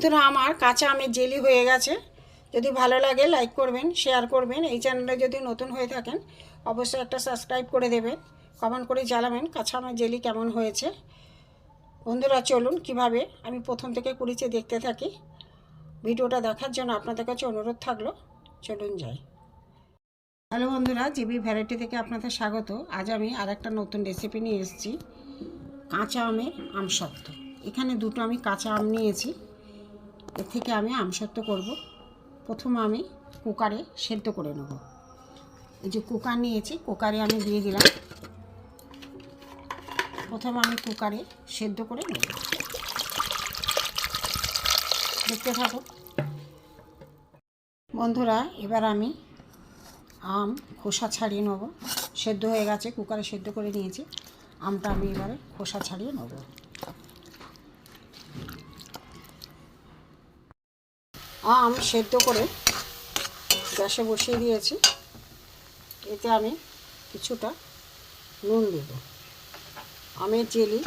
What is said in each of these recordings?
বন্ধুরা আমার কাঁচা আমের জেলি হয়ে গেছে, যদি ভালো লাগে লাইক করবেন শেয়ার করবেন, এই চ্যানেলে যদি নতুন হয়ে থাকেন, অবশ্যই একটা সাবস্ক্রাইব করে দেবেন কমেন্ট করে জানাবেন কাঁচা আমের জেলি কেমন হয়েছে। বন্ধুরা, চলুন কীভাবে আমি প্রথম থেকে কুড়িচে দেখতে থাকি। ভিডিওটা দেখার জন্য আপনাদের কাছে অনুরোধ থাকল, চলুন যাই। হ্যালো বন্ধুরা, জিবি ভ্যারাইটি থেকে আপনাদের স্বাগত। আজ আমি আর একটা নতুন রেসিপি নিয়ে এসেছি, কাঁচা আমের আমসত্ত্ব এখানে দুটো আমি কাঁচা আম নিয়েছি। এর থেকে আমি আমসত্ত্ব করব। প্রথম আমি কুকারে সেদ্ধ করে নেব। এই যে কুকার নিয়েছি, কুকারে আমি দিয়ে দিলাম। প্রথম আমি কুকারে সেদ্ধ করে নেব। দেখতে থাকুন। বন্ধুরা, এবার আমি আম খোসা ছাড়িয়ে নেব। সেদ্ধ হয়ে গেছে, কুকারে সেদ্ধ করে নিয়েছি। আমটা আমি এবারে খোসা ছাড়িয়ে নেব। আম সেদ্ধ করে গ্যাসে বসিয়ে দিয়েছি। এতে আমি কিছুটা নুন দেব। আমের জেলি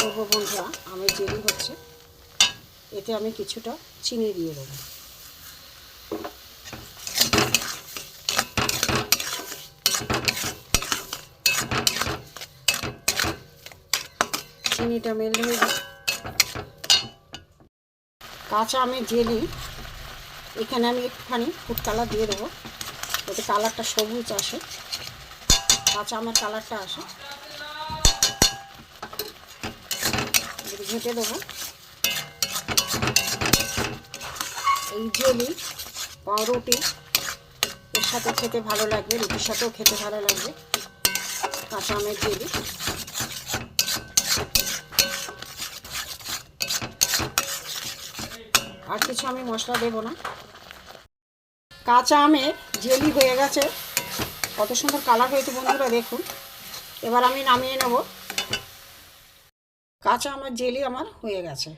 করব বন্ধুরা, আমের জেলি হচ্ছে। এতে আমি কিছুটা চিনি দিয়ে দেবো। চিনিটা মেল হয়ে কাঁচা আমের জেলি এখানে আমি একটুখানি ফুড কালার দিয়ে দেবো, যাতে কালারটা সবুজ আসে। কাঁচা আমের কালারটা আসে। ঘেঁটে দেবো। এই জেলি, পাউরুটি, এর সাথে খেতে ভালো লাগবে, রুটির সাথেও খেতে ভালো লাগবে। কাঁচা আমের জেলি। আর কিছু আমি মশলা দেব না। কাঁচা আমের জেলি হয়ে গেছে। কত সুন্দর কালার হয়েছে বন্ধুরা, দেখুন। এবার আমি নামিয়ে নেব। কাঁচা আমার জেলি আমার হয়ে গেছে।